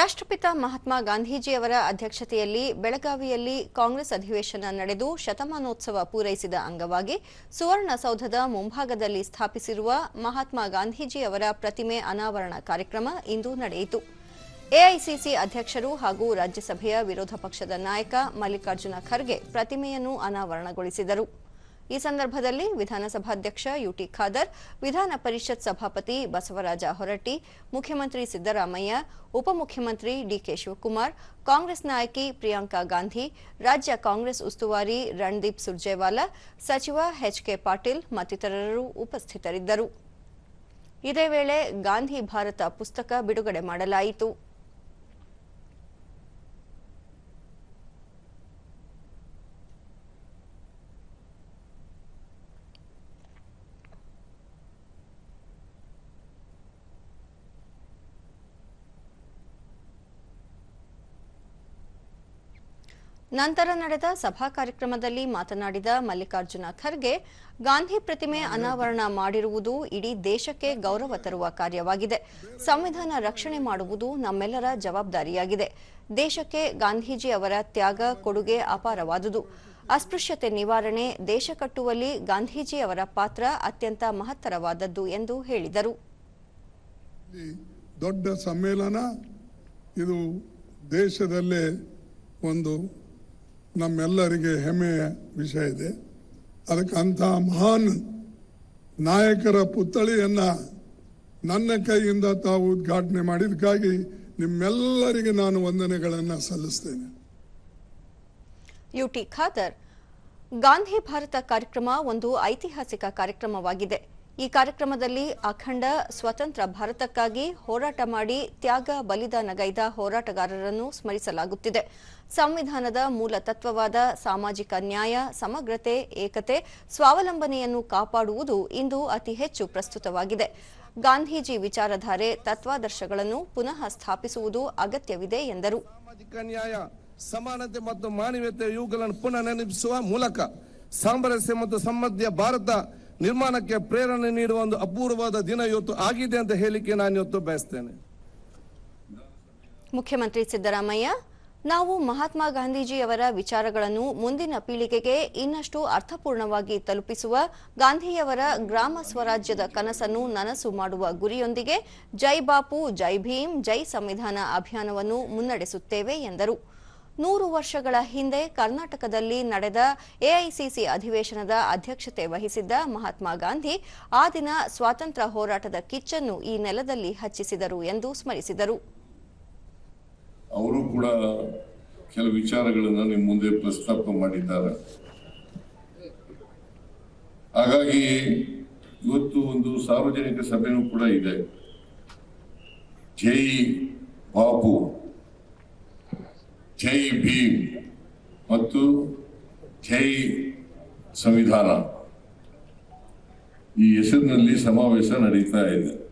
ರಾಷ್ಟ್ರಪಿತ ಮಹಾತ್ಮ ಗಾಂಧೀಜಿಯವರ ಅಧ್ಯಕ್ಷತೆಯಲ್ಲಿ ಬೆಳಗಾವಿಯಲ್ಲಿ ಕಾಂಗ್ರೆಸ್ ಅಧಿವೇಶನ ನಡೆದು ಶತಮಾನೋತ್ಸವ ಪೂರೈಸಿದ ಅಂಗವಾಗಿ ಸುವರ್ಣಸೌಧದ ಮುಂಭಾಗದಲ್ಲಿ ಸ್ಥಾಪಿಸಿರುವ ಮಹಾತ್ಮ ಗಾಂಧೀಜಿಯವರ ಪ್ರತಿಮೆ ಅನಾವರಣ ಕಾರ್ಯಕ್ರಮ ಇಂದು ನಡೆಯಿತು. ಎಐಸಿಸಿ ಅಧ್ಯಕ್ಷರು ಹಾಗೂ ರಾಜ್ಯಸಭೆಯ ವಿರೋಧ ಪಕ್ಷದ ನಾಯಕ ಮಲ್ಲಿಕಾರ್ಜುನ ಖರ್ಗೆ ಪ್ರತಿಮೆಯನ್ನು ಅನಾವರಣಗೊಳಿಸಿದರು. ಈ ಸಂದರ್ಭದಲ್ಲಿ ವಿಧಾನಸಭಾಧ್ಯಕ್ಷ ಯುಟಿ ಖಾದರ್, ವಿಧಾನ ಪರಿಷತ್ ಸಭಾಪತಿ ಬಸವರಾಜ ಹೊರಟ್ಟಿ, ಮುಖ್ಯಮಂತ್ರಿ ಸಿದ್ದರಾಮಯ್ಯ, ಉಪಮುಖ್ಯಮಂತ್ರಿ ಡಿಕೆ ಶಿವಕುಮಾರ್, ಕಾಂಗ್ರೆಸ್ ನಾಯಕಿ ಪ್ರಿಯಾಂಕಾ ಗಾಂಧಿ, ರಾಜ್ಯ ಕಾಂಗ್ರೆಸ್ ಉಸ್ತುವಾರಿ ರಣದೀಪ್ ಸುರ್ಜೇವಾಲಾ, ಸಚಿವ ಎಚ್ಕೆ ಪಾಟೀಲ್ ಮತ್ತಿತರರು ಉಪಸ್ಥಿತರಿದ್ದರು. ಇದೇ ವೇಳೆ ಗಾಂಧಿ ಭಾರತ ಪುಸ್ತಕ ಬಿಡುಗಡೆ ಮಾಡಲಾಯಿತು. ನಂತರ ನಡೆದ ಸಭಾ ಕಾರ್ಯಕ್ರಮದಲ್ಲಿ ಮಾತನಾಡಿದ ಮಲ್ಲಿಕಾರ್ಜುನ ಖರ್ಗೆ, ಗಾಂಧಿ ಪ್ರತಿಮೆ ಅನಾವರಣ ಮಾಡಿರುವುದು ಇಡೀ ದೇಶಕ್ಕೆ ಗೌರವ ತರುವ ಕಾರ್ಯವಾಗಿದೆ. ಸಂವಿಧಾನ ರಕ್ಷಣೆ ಮಾಡುವುದು ನಮ್ಮೆಲ್ಲರ ಜವಾಬ್ದಾರಿಯಾಗಿದೆ. ದೇಶಕ್ಕೆ ಗಾಂಧೀಜಿ ಅವರ ತ್ಯಾಗ, ಕೊಡುಗೆ ಅಪಾರವಾದುದು. ಅಸ್ಪೃಶ್ಯತೆ ನಿವಾರಣೆ, ದೇಶ ಕಟ್ಟುವಲ್ಲಿ ಗಾಂಧೀಜಿ ಅವರ ಪಾತ್ರ ಅತ್ಯಂತ ಮಹತ್ತರವಾದದ್ದು ಎಂದು ಹೇಳಿದರು. ದೊಡ್ಡ ಸಮ್ಮೇಳನ ಇದು ದೇಶದಲ್ಲೇ ಒಂದು ನಮ್ಮೆಲ್ಲರಿಗೆ ಹೆಮ್ಮೆಯ ವಿಷಯ ಇದೆ. ಅದಕ್ಕೆ ಅಂಥ ಮಹಾನ್ ನಾಯಕರ ಪುತ್ಥಳಿಯನ್ನು ನನ್ನ ಕೈಯಿಂದ ತಾವು ಉದ್ಘಾಟನೆ ಮಾಡಿದಕ್ಕಾಗಿ ನಿಮ್ಮೆಲ್ಲರಿಗೆ ನಾನು ವಂದನೆಗಳನ್ನು ಸಲ್ಲಿಸ್ತೇನೆ. ಯುಟಿ ಖಾದರ್, ಗಾಂಧಿ ಭಾರತ ಕಾರ್ಯಕ್ರಮ ಒಂದು ಐತಿಹಾಸಿಕ ಕಾರ್ಯಕ್ರಮವಾಗಿದೆ. ಈ ಕಾರ್ಯಕ್ರಮದಲ್ಲಿ ಅಖಂಡ ಸ್ವತಂತ್ರ ಭಾರತಕ್ಕಾಗಿ ಹೋರಾಟ ಮಾಡಿ ತ್ಯಾಗ ಬಲಿದಾನಗೈದ ಹೋರಾಟಗಾರರನ್ನು ಸ್ಮರಿಸಲಾಗುತ್ತಿದೆ. ಸಂವಿಧಾನದ ಮೂಲ ತತ್ವವಾದ ಸಾಮಾಜಿಕ ನ್ಯಾಯ, ಸಮಗ್ರತೆ, ಏಕತೆ, ಸ್ವಾವಲಂಬನೆಯನ್ನು ಕಾಪಾಡುವುದು ಇಂದು ಅತಿ ಹೆಚ್ಚು ಪ್ರಸ್ತುತವಾಗಿದೆ. ಗಾಂಧೀಜಿ ವಿಚಾರಧಾರೆ ತತ್ವಾದರ್ಶಗಳನ್ನು ಪುನಃ ಸ್ಥಾಪಿಸುವುದು ಅಗತ್ಯವಿದೆ ಎಂದರು. ನ್ಯಾಯ, ಸಮಾನತೆ ಮತ್ತು ಮಾನವೀಯತೆ ಇವುಗಳನ್ನು ಪುನಃ ನೆನಪಿಸುವ ಮೂಲಕ ಸಾಮರಸ್ಯ ಮತ್ತು ಸಮೃದ್ಧಿಯ ಭಾರತ ನಿರ್ಮಾಣಕ್ಕೆ ಪ್ರೇರಣೆ ನೀಡುವ ಒಂದು ಅಪೂರ್ವವಾದ ದಿನ ಇವತ್ತು ಆಗಿದೆ ಅಂತ ಹೇಳಿಕೆ ನಾನು ಇವತ್ತು ಬಯಸ್ತೇನೆ. ಮುಖ್ಯಮಂತ್ರಿ ಸಿದ್ದರಾಮಯ್ಯ, ನಾವು ಮಹಾತ್ಮ ಗಾಂಧೀಜಿಯವರ ವಿಚಾರಗಳನ್ನು ಮುಂದಿನ ಪೀಳಿಗೆಗೆ ಇನ್ನಷ್ಟು ಅರ್ಥಪೂರ್ಣವಾಗಿ ತಲುಪಿಸುವ ಗಾಂಧಿಯವರ ಗ್ರಾಮ ಸ್ವರಾಜ್ಯದ ಕನಸನ್ನು ನನಸು ಮಾಡುವ ಗುರಿಯೊಂದಿಗೆ ಜೈ ಬಾಪು, ಜೈ ಭೀಮ್, ಜೈ ಸಂವಿಧಾನ ಅಭಿಯಾನವನ್ನು ಮುನ್ನಡೆಸುತ್ತೇವೆ ಎಂದರು. ನೂರು ವರ್ಷಗಳ ಹಿಂದೆ ಕರ್ನಾಟಕದಲ್ಲಿ ನಡೆದ ಎಐಸಿಸಿ ಅಧಿವೇಶನದ ಅಧ್ಯಕ್ಷತೆ ವಹಿಸಿದ್ದ ಮಹಾತ್ಮ ಗಾಂಧಿ ಆ ದಿನ ಸ್ವಾತಂತ್ರ್ಯ ಹೋರಾಟದ ಕಿಚ್ಚನ್ನು ಈ ನೆಲದಲ್ಲಿ ಹಚ್ಚಿಸಿದರು ಎಂದು ಸ್ಮರಿಸಿದರು. ಅವರು ಕೂಡ ಕೆಲವು ವಿಚಾರಗಳನ್ನು ನಿಮ್ಮ ಮುಂದೆ ಪ್ರಸ್ತಾಪ ಮಾಡಿದ್ದಾರೆ. ಹಾಗಾಗಿ ಇವತ್ತು ಒಂದು ಸಾರ್ವಜನಿಕ ಸಭೆಯೂ ಕೂಡ ಇದೆ. ಜೈ ಬಾಪು. ಜೈ ಭೀಮ್ ಮತ್ತು ಜೈ ಸಂವಿಧಾನ. ಈ ಹೆಸರಿನಲ್ಲಿ ಸಮಾವೇಶ ನಡೀತಾ ಇದೆ.